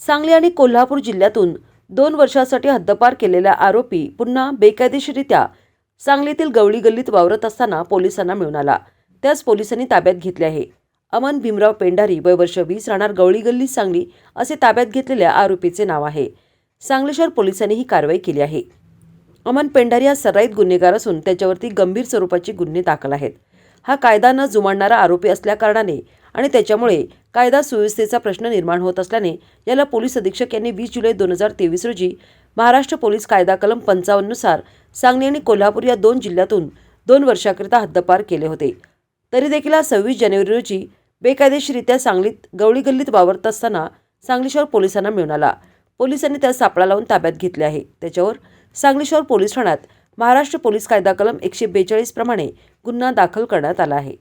सांगली आणि कोल्हापूर जिल्ह्यातून दोन वर्षासाठी हद्दपार केलेला आरोपी पुन्हा बेकायदेशीरित्या सांगलीतील गवळी गल्लीत वावरत असताना पोलिसांना मिळून आला. त्याच पोलिसांनी ताब्यात घेतले आहे. अमन भीमराव पेंढारी वय वर्ष वीस राहणार गवळी गल्ली सांगली असे ताब्यात घेतलेल्या आरोपीचे नाव आहे. सांगली शहर पोलिसांनी ही कारवाई केली आहे. अमन पेंढारी हा सराईत गुन्हेगार असून त्याच्यावरती गंभीर स्वरूपाची गुन्हे दाखल आहेत. हा कायदा न जुमाडणारा आरोपी असल्याकारणाने आणि त्याच्यामुळे कायदा सुव्यवस्थेचा प्रश्न निर्माण होत असल्याने याला पोलीस अधीक्षक यांनी वीस जुलै दोन हजार तेवीस रोजी महाराष्ट्र पोलीस कायदा कलम पंचावन्ननुसार सांगली आणि कोल्हापूर या दोन जिल्ह्यातून दोन वर्षाकरिता हद्दपार केले होते. तरी देखील आज सव्वीस जानेवारी रोजी बेकायदेशीरित्या सांगलीत गवळी गल्लीत वावरत असताना सांगली शहर पोलिसांना मिळून आला. पोलिसांनी त्यास सापळा लावून ताब्यात घेतले आहे. त्याच्यावर सांगली शहर पोलीस ठाण्यात महाराष्ट्र पोलीस कायदा कलम एकशे बेचाळीस प्रमाणे गुन्हा दाखल करण्यात आला आहे.